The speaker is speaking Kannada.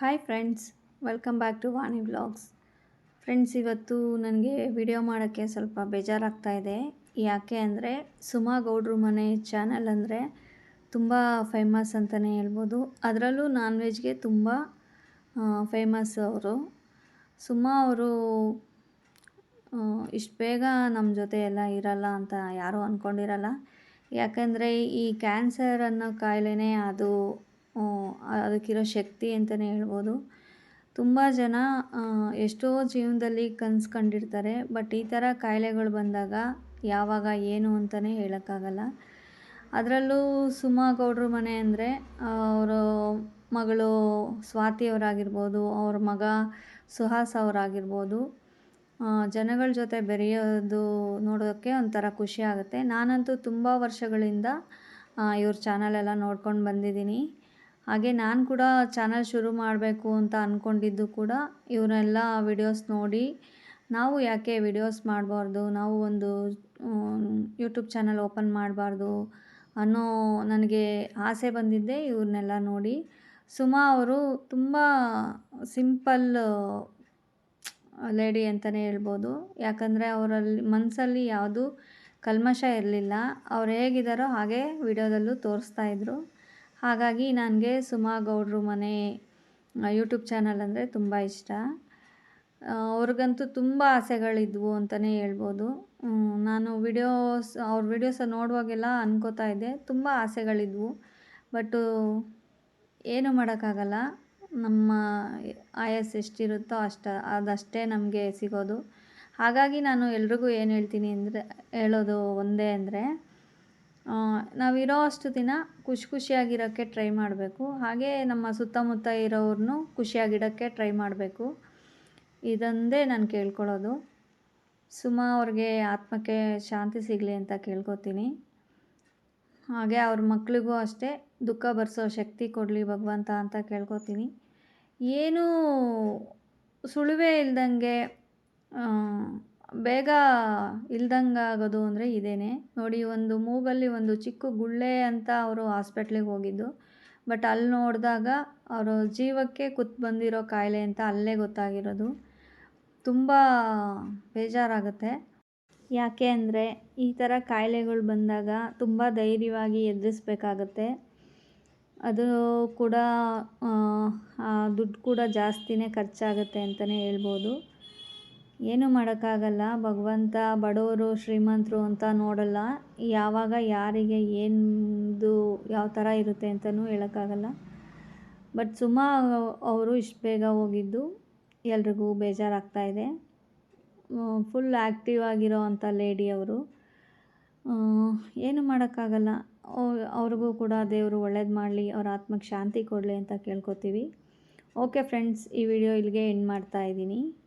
Hi friends welcome back to Vani vlogs friends ಇವತ್ತು ನನಗೆ ವಿಡಿಯೋ ಮಾಡೋಕ್ಕೆ ಸ್ವಲ್ಪ ಬೇಜಾರಾಗ್ತಾ ಇದೆ. ಯಾಕೆ ಅಂದರೆ ಸುಮಾ ಗೌಡ್ರು ಮನೆ ಚಾನಲ್ ಅಂದರೆ ತುಂಬ ಫೇಮಸ್ ಅಂತಲೇ ಹೇಳ್ಬೋದು. ಅದರಲ್ಲೂ ನಾನ್ ವೆಜ್ಗೆ ತುಂಬ ಫೇಮಸ್ ಅವರು. ಸುಮಾ ಅವರು ಇಷ್ಟು ಬೇಗ ನಮ್ಮ ಜೊತೆ ಎಲ್ಲ ಇರಲ್ಲ ಅಂತ ಯಾರೂ ಅಂದ್ಕೊಂಡಿರಲ್ಲ ಯಾಕಂದರೆ ಈ ಕ್ಯಾನ್ಸರ್ ಅನ್ನೋ ಕಾಯಿಲೆನೇ ಅದು ಅದಕ್ಕಿರೋ ಶಕ್ತಿ ಅಂತಲೇ ಹೇಳ್ಬೋದು. ತುಂಬ ಜನ ಎಷ್ಟೋ ಜೀವನದಲ್ಲಿ ಕನಸು ಕಂಡಿರ್ತಾರೆ, ಬಟ್ ಈ ಥರ ಕಾಯಿಲೆಗಳು ಬಂದಾಗ ಯಾವಾಗ ಏನು ಅಂತಲೇ ಹೇಳೋಕ್ಕಾಗಲ್ಲ. ಅದರಲ್ಲೂ ಸುಮಾ ಗೌಡ್ರ ಮನೆ ಅಂದರೆ, ಅವರು ಮಗಳು ಸ್ವಾತಿ ಅವರಾಗಿರ್ಬೋದು, ಅವ್ರ ಮಗ ಸುಹಾಸ್ ಅವರಾಗಿರ್ಬೋದು. ಜನಗಳ ಜೊತೆ ಬೆರೆಯೋದು ನೋಡೋದಕ್ಕೆ ಒಂಥರ ಖುಷಿ ಆಗುತ್ತೆ. ನಾನಂತೂ ತುಂಬ ವರ್ಷಗಳಿಂದ ಇವ್ರ ಚಾನಲೆಲ್ಲ ನೋಡ್ಕೊಂಡು ಬಂದಿದ್ದೀನಿ. ಹಾಗೆ ನಾನು ಕೂಡ ಚಾನಲ್ ಶುರು ಮಾಡಬೇಕು ಅಂತ ಅಂದ್ಕೊಂಡಿದ್ದು ಕೂಡ ಇವರೆಲ್ಲ ವಿಡಿಯೋಸ್ ನೋಡಿ, ನಾವು ಯಾಕೆ ವಿಡಿಯೋಸ್ ಮಾಡಬಾರ್ದು, ನಾವು ಒಂದು ಯೂಟ್ಯೂಬ್ ಚಾನಲ್ ಓಪನ್ ಮಾಡಬಾರ್ದು ಅನ್ನೋ ನನಗೆ ಆಸೆ ಬಂದಿದ್ದೆ ಇವ್ರನ್ನೆಲ್ಲ ನೋಡಿ. ಸುಮಾ ಅವರು ತುಂಬ ಸಿಂಪಲ್ ಲೇಡಿ ಅಂತಲೇ ಹೇಳ್ಬೋದು. ಯಾಕಂದರೆ ಅವರಲ್ಲಿ ಮನಸ್ಸಲ್ಲಿ ಯಾವುದು ಕಲ್ಮಶ ಇರಲಿಲ್ಲ. ಅವ್ರು ಹೇಗಿದ್ದಾರೋ ಹಾಗೆ ವಿಡಿಯೋದಲ್ಲೂ ತೋರಿಸ್ತಾ ಇದ್ರು. ಹಾಗಾಗಿ ನನಗೆ ಸುಮಾ ಗೌಡ್ರು ಮನೆ ಯೂಟ್ಯೂಬ್ ಚಾನಲ್ ಅಂದರೆ ತುಂಬ ಇಷ್ಟ. ಅವ್ರಿಗಂತೂ ತುಂಬ ಆಸೆಗಳಿದ್ವು ಅಂತಲೇ ಹೇಳ್ಬೋದು. ನಾನು ವಿಡಿಯೋಸ್ ಅವ್ರ ವಿಡಿಯೋಸ ನೋಡುವಾಗೆಲ್ಲ ಅನ್ಕೋತಾ ಇದ್ದೆ. ತುಂಬ ಆಸೆಗಳಿದ್ವು. ಬಟ್ಟು ಏನು ಮಾಡೋಕ್ಕಾಗಲ್ಲ. ನಮ್ಮ ಆಯಸ್ ಎಷ್ಟಿರುತ್ತೋ ಅಷ್ಟ, ಅದಷ್ಟೇ ನಮಗೆ ಸಿಗೋದು. ಹಾಗಾಗಿ ನಾನು ಎಲ್ರಿಗೂ ಏನು ಹೇಳ್ತೀನಿ ಅಂದರೆ, ಹೇಳೋದು ಒಂದೇ ಅಂದರೆ ನಾವಿರೋ ಅಷ್ಟು ದಿನ ಖುಷಿ ಖುಷಿಯಾಗಿರೋಕ್ಕೆ ಟ್ರೈ ಮಾಡಬೇಕು. ಹಾಗೆ ನಮ್ಮ ಸುತ್ತಮುತ್ತ ಇರೋವ್ರನ್ನೂ ಖುಷಿಯಾಗಿಡೋಕ್ಕೆ ಟ್ರೈ ಮಾಡಬೇಕು. ಇದೊಂದೇ ನಾನು ಕೇಳ್ಕೊಳ್ಳೋದು. ಸುಮ ಅವ್ರಿಗೆ ಆತ್ಮಕ್ಕೆ ಶಾಂತಿ ಸಿಗಲಿ ಅಂತ ಕೇಳ್ಕೊತೀನಿ. ಹಾಗೆ ಅವ್ರ ಮಕ್ಕಳಿಗೂ ಅಷ್ಟೇ ದುಃಖ ಬರೆಸೋ ಶಕ್ತಿ ಕೊಡಲಿ ಭಗವಂತ ಅಂತ ಕೇಳ್ಕೊತೀನಿ. ಏನೂ ಸುಳುವೆ ಇಲ್ದಂಗೆ ಬೇಗ ಇಲ್ದಂಗೆ ಆಗೋದು ಅಂದರೆ ಇದೇನೆ. ನೋಡಿ, ಒಂದು ಮೂಗಲ್ಲಿ ಒಂದು ಚಿಕ್ಕ ಗುಳ್ಳೆ ಅಂತ ಅವರು ಹಾಸ್ಪಿಟ್ಲಿಗೆ ಹೋಗಿದ್ದು. ಬಟ್ ಅಲ್ಲಿ ನೋಡಿದಾಗ ಅವರು ಜೀವಕ್ಕೆ ಕುತ್ತು ಬಂದಿರೋ ಕಾಯಿಲೆ ಅಂತ ಅಲ್ಲೇ ಗೊತ್ತಾಗಿರೋದು. ತುಂಬ ಬೇಜಾರಾಗುತ್ತೆ. ಯಾಕೆ ಅಂದರೆ ಈ ಥರ ಕಾಯಿಲೆಗಳು ಬಂದಾಗ ತುಂಬ ಧೈರ್ಯವಾಗಿ ಎದುರಿಸ್ಬೇಕಾಗತ್ತೆ. ಅದು ಕೂಡ ದುಡ್ಡು ಕೂಡ ಜಾಸ್ತಿನೇ ಖರ್ಚಾಗುತ್ತೆ ಅಂತಲೇ ಹೇಳ್ಬೋದು. ಏನು ಮಾಡೋಕ್ಕಾಗಲ್ಲ. ಭಗವಂತ, ಬಡವರು, ಶ್ರೀಮಂತರು ಅಂತ ನೋಡಲ್ಲ. ಯಾವಾಗ, ಯಾರಿಗೆ ಏನು ಯಾವ ಥರ ಇರುತ್ತೆ ಅಂತಲೂ ಹೇಳೋಕ್ಕಾಗಲ್ಲ. ಬಟ್ ಸುಮಾ ಅವರು ಇಷ್ಟು ಬೇಗ ಹೋಗಿದ್ದು ಎಲ್ರಿಗೂ ಬೇಜಾರಾಗ್ತಾ ಇದೆ. ಫುಲ್ ಆ್ಯಕ್ಟಿವ್ ಆಗಿರೋ ಅಂಥ ಲೇಡಿ ಅವರು. ಏನು ಮಾಡೋಕ್ಕಾಗಲ್ಲ. ಅವ್ರ್- ಅವ್ರಿಗೂ ಕೂಡ ದೇವರು ಒಳ್ಳೇದು ಮಾಡಲಿ, ಅವ್ರ ಆತ್ಮಕ್ಕೆ ಶಾಂತಿ ಕೊಡಲಿ ಅಂತ ಕೇಳ್ಕೊತೀವಿ. ಓಕೆ ಫ್ರೆಂಡ್ಸ್, ಈ ವಿಡಿಯೋ ಇಲ್ಲಿಗೆ ಎಂಡ್ ಮಾಡ್ತಾ ಇದ್ದೀನಿ.